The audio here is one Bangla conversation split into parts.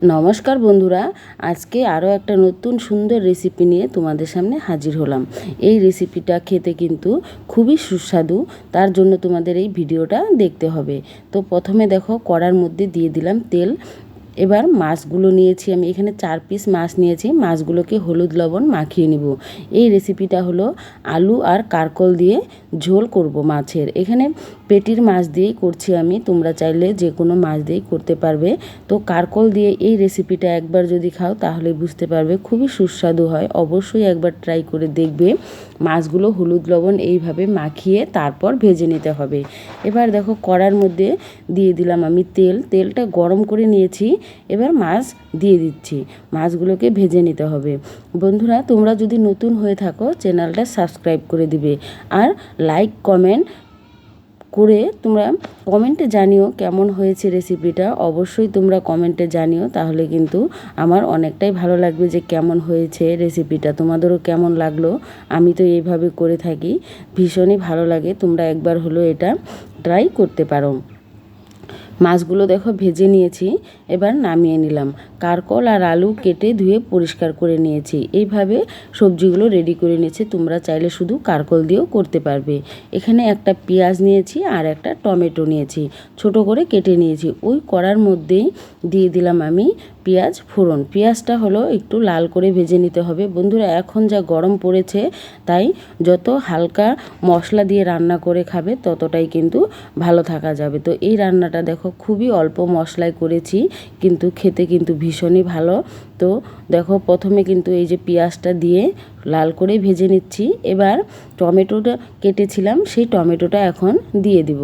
নমস্কার বন্ধুরা, আজকে আরও একটা নতুন সুন্দর রেসিপি নিয়ে তোমাদের সামনে হাজির হলাম। এই রেসিপিটা খেতে কিন্তু খুবই সুস্বাদু, তার জন্য তোমাদের এই ভিডিওটা দেখতে হবে। তো প্রথমে দেখো, কড়ার মধ্যে দিয়ে দিলাম তেল। এবার মাছগুলো নিয়েছি আমি, এখানে চার পিস মাছ নিয়েছি, মাছগুলোকে হলুদ লবণ মাখিয়ে নিব। এই রেসিপিটা হলো আলু আর কারকল দিয়ে ঝোল করব মাছের। এখানে পেটির মাছ দিয়েই করছি আমি। তোমরা চাইলে যে কোনো মাছ দিয়েই করতে পারবে। তো কারকল দিয়ে এই রেসিপিটা একবার যদি খাও, তাহলে বুঝতে পারবে খুবই সুস্বাদু হয়। অবশ্যই একবার ট্রাই করে দেখবে। মাছগুলো হলুদ লবণ এইভাবে মাখিয়ে তারপর ভেজে নিতে হবে। এবার দেখো কড়ার মধ্যে দিয়ে দিলাম আমি তেল। তেলটা গরম করে নিয়েছি। এবার মাছ দিয়ে দিচ্ছি। মাছগুলোকে ভেজে নিতে হবে। বন্ধুরা, তোমরা যদি নতুন হয়ে থাকো, চ্যানেলটা সাবস্ক্রাইব করে দিবে। আর লাইক, কমেন্ট করে তোমরা কমেন্টে জানিও কেমন হয়েছে রেসিপিটা অবশ্যই তোমরা কমেন্টে জানিও, তাহলে কিন্তু আমার অনেকটাই ভালো লাগবে যে কেমন হয়েছে রেসিপিটা তোমাদেরও কেমন লাগল? আমি তো এইভাবে করে থাকি। ভীষণই ভালো লাগে, তোমরা একবার হলো এটা ট্রাই করতে পারো। মাছগুলো দেখো ভেজে নিয়েছি, এবার নামিয়ে নিলাম। কারকল আর আলু কেটে ধুয়ে পরিষ্কার করে নিয়েছি। এইভাবে সবজিগুলো রেডি করে নিয়েছি, তোমরা চাইলে শুধু কারকল দিয়েও করতে পারবে। এখানে একটা পেঁয়াজ নিয়েছি আর একটা টমেটো নিয়েছি, ছোট করে কেটে নিয়েছি। ওই কড়ার মধ্যেই দিয়ে দিলাম আমি পেঁয়াজ ফোড়ন। পেঁয়াজটা হলো একটু লাল করে ভেজে নিতে হবে। বন্ধুরা, এখন যা গরম পড়েছে, তাই যত হালকা মশলা দিয়ে রান্না করে খাবে, ততটাই কিন্তু ভালো থাকা যাবে। তো এই রান্নাটা দেখো খুবই অল্প মশলায় করেছি, কিন্তু খেতে কিন্তু ভীষণই ভালো। তো দেখো প্রথমে কিন্তু এই যে পেঁয়াজটা দিয়ে লাল করে ভেজে নিচ্ছি। এবার টমেটোটা কেটেছিলাম, সেই টমেটোটা এখন দিয়ে দিব।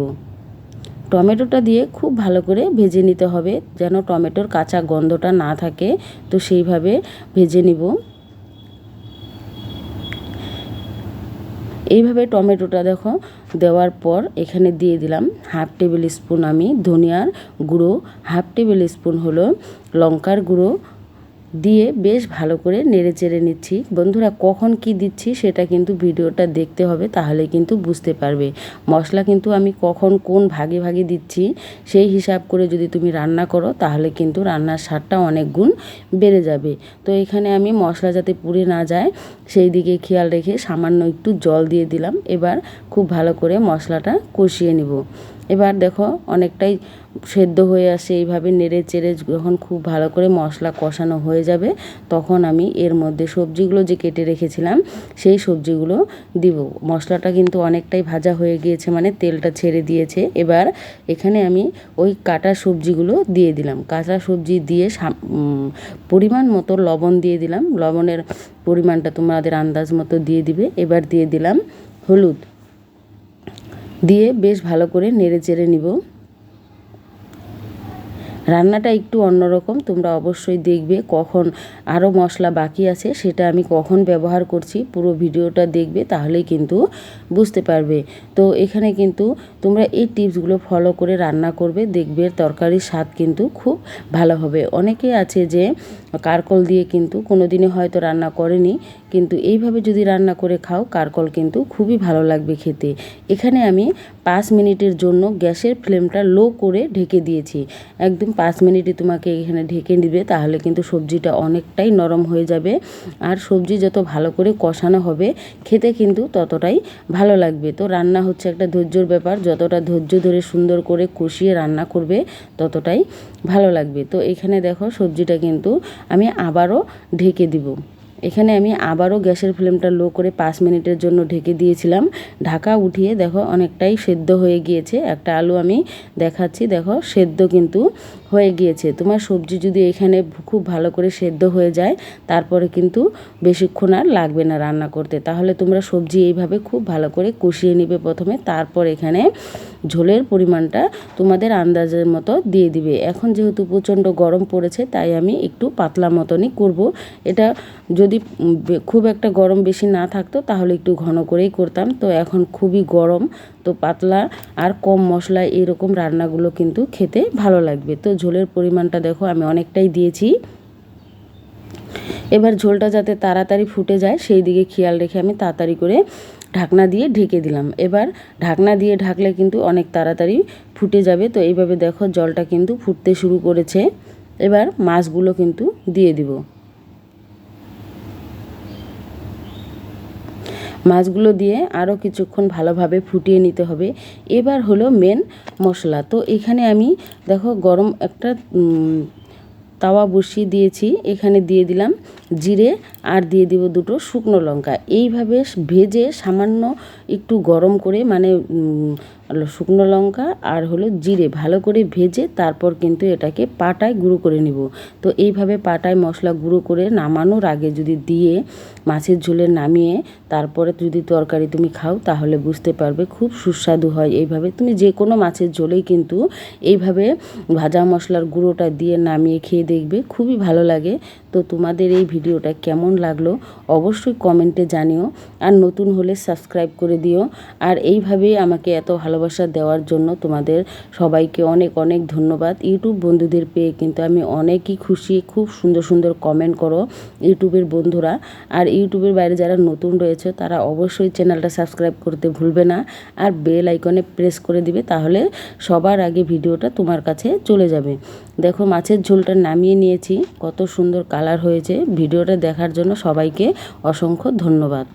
টমেটোটা দিয়ে খুব ভালো করে ভেজে নিতে হবে, যেন টমেটোর কাঁচা গন্ধটা না থাকে। তো সেইভাবে ভেজে নিব। এইভাবে টমেটোটা দেখো, দেওয়ার পর এখানে দিয়ে দিলাম হাফ টেবিল স্পুন আমি ধনিয়ার গুঁড়ো, হাফ টেবিল স্পুন হলো লঙ্কার গুঁড়ো দিয়ে বেশ ভালো করে নেড়ে চেড়ে নিচ্ছি। বন্ধুরা, কখন কি দিচ্ছি সেটা কিন্তু ভিডিওটা দেখতে হবে, তাহলে কিন্তু বুঝতে পারবে। মশলা কিন্তু আমি কখন কোন ভাগে ভাগে দিচ্ছি সেই হিসাব করে যদি তুমি রান্না করো, তাহলে কিন্তু রান্নার স্বাদটা অনেক গুণ বেড়ে যাবে। তো এখানে আমি মশলা যাতে পুড়ে না যায়, সেই দিকে খেয়াল রেখে সামান্য একটু জল দিয়ে দিলাম। এবার খুব ভালো করে মশলাটা কষিয়ে নিব। এবার দেখো অনেকটাই সেদ্ধ হয়ে আসে, এইভাবে নেড়ে চেড়ে যখন খুব ভালো করে মশলা কষানো হয়ে যাবে, তখন আমি এর মধ্যে সবজিগুলো যে কেটে রেখেছিলাম, সেই সবজিগুলো দিব। মশলাটা কিন্তু অনেকটাই ভাজা হয়ে গিয়েছে মানে তেলটা ছেড়ে দিয়েছে। এবার এখানে আমি ওই কাটা সবজিগুলো দিয়ে দিলাম। কাঁচা সবজি দিয়ে পরিমাণ মতো লবণ দিয়ে দিলাম। লবণের পরিমাণটা তোমাদের আন্দাজ মতো দিয়ে দিবে। এবার দিয়ে দিলাম হলুদ। দিয়ে বেশ ভালো করে নেড়ে চেড়ে নিব। রান্নাটা একটু অন্যরকম, তোমরা অবশ্যই দেখবে কখন আরও মশলা বাকি আছে, সেটা আমি কখন ব্যবহার করছি, পুরো ভিডিওটা দেখবে, তাহলেই কিন্তু বুঝতে পারবে। তো এখানে কিন্তু তোমরা এই টিপসগুলো ফলো করে রান্না করবে, দেখবে তরকারির স্বাদ কিন্তু খুব ভালো হবে। অনেকে আছে যে কারকল দিয়ে কিন্তু কোনো দিনে হয়তো রান্না করেনি কিন্তু এইভাবে যদি রান্না করে খাও, কারকল কিন্তু খুবই ভালো লাগবে খেতে। এখানে আমি পাঁচ মিনিটের জন্য গ্যাসের ফ্লেমটা লো করে ঢেকে দিয়েছি। একদম পাঁচ মিনিটই তোমাকে এখানে ঢেকে নিবে তাহলে কিন্তু সবজিটা অনেকটাই নরম হয়ে যাবে। আর সবজি যত ভালো করে কষানো হবে, খেতে কিন্তু ততটাই ভালো লাগবে। তো রান্না হচ্ছে একটা ধৈর্যর ব্যাপার, যতটা ধৈর্য ধরে সুন্দর করে কষিয়ে রান্না করবে, ততটাই ভালো লাগবে। তো এখানে দেখো সবজিটা কিন্তু আমি আবারও ঢেকে দিব। এখানে আমি আবারও গ্যাসের ফ্লেমটা লো করে পাঁচ মিনিটের জন্য ঢেকে দিয়েছিলাম। ঢাকা উঠিয়ে দেখো অনেকটাই সেদ্ধ হয়ে গিয়েছে। একটা আলু আমি দেখাচ্ছি, দেখো সেদ্ধ কিন্তু হয়ে গিয়েছে। তোমার সবজি যদি এখানে খুব ভালো করে সেদ্ধ হয়ে যায়, তারপরে কিন্তু বেশিক্ষণ আর লাগবে না রান্না করতে। তাহলে তোমরা সবজি এইভাবে খুব ভালো করে কষিয়ে নেবে প্রথমে, তারপর এখানে ঝোলের পরিমাণটা তোমাদের আন্দাজের মতো দিয়ে দিবে। এখন যেহেতু প্রচণ্ড গরম পড়েছে, তাই আমি একটু পাতলা মতনই করব। এটা যদি খুব একটা গরম বেশি না থাকতো, তাহলে একটু ঘন করেই করতাম। তো এখন খুবই গরম, তো পাতলা আর কম মশলায় এরকম রান্নাগুলো কিন্তু খেতে ভালো লাগবে। তো ঝোলের পরিমাণটা দেখো, আমি অনেকটাই দিয়েছি। এবার ঝোলটা যাতে তাড়াতাড়ি ফুটে যায়, সেই দিকে খেয়াল রেখে আমি তাড়াতাড়ি করে ঢাকনা দিয়ে ঢেকে দিলাম। এবার ঢাকনা দিয়ে ঢাকলে কিন্তু অনেক তাড়াতাড়ি ফুটে যাবে। তো এইভাবে দেখো, জলটা কিন্তু ফুটতে শুরু করেছে। এবার মাছগুলো কিন্তু দিয়ে দিব। মাছগুলো দিয়ে আরও কিছুক্ষণ ভালোভাবে ফুটিয়ে নিতে হবে। এবার হলো মেন মশলা। তো এখানে আমি দেখো গরম একটা তাওয়া বসিয়ে দিয়েছি। এখানে দিয়ে দিলাম জিরে আর দিয়ে দিব দুটো শুকনো লঙ্কা। এইভাবে ভেজে সামান্য একটু গরম করে মানে শুকনো লঙ্কা আর হলো জিরে। ভালো করে ভেজে তারপর কিন্তু এটাকে পাটায় গুঁড়ো করে নিব। তো এইভাবে পাটায় মশলা গুঁড়ো করে নামানোর আগে যদি দিয়ে মাছের ঝোলে নামিয়ে তারপরে যদি তরকারি তুমি খাও তাহলে বুঝতে পারবে খুব সুস্বাদু হয় এইভাবে। তুমি যে কোনো মাছের ঝোলেই কিন্তু এইভাবে ভাজা মশলার গুঁড়োটা দিয়ে নামিয়ে খেয়ে দেখবে, খুবই ভালো লাগে। তো তোমাদের এই ভিডিওটা কেমন লাগল অবশ্যই কমেন্টে জানিও। আর নতুন হলে সাবস্ক্রাইব করে দিও। আর এইভাবেই আমাকে এত ভালোবাসা দেওয়ার জন্য তোমাদের সবাইকে অনেক অনেক ধন্যবাদ। ইউটিউব বন্ধুদের পেয়ে কিন্তু আমি অনেকই খুশি। খুব সুন্দর সুন্দর কমেন্ট করো ইউটিউবের বন্ধুরা। আর ইউটিউবের বাইরে যারা নতুন রয়েছে, তারা অবশ্যই চ্যানেলটা সাবস্ক্রাইব করতে ভুলবে না। আর বেল আইকনে প্রেস করে দিবে, তাহলে সবার আগে ভিডিওটা তোমার কাছে চলে যাবে। দেখো, মাছের ঝোলটা নামিয়ে নিয়েছি। কত সুন্দর কালার হয়েছে। ভিডিওটা দেখার জন্য সবাইকে অসংখ্য ধন্যবাদ।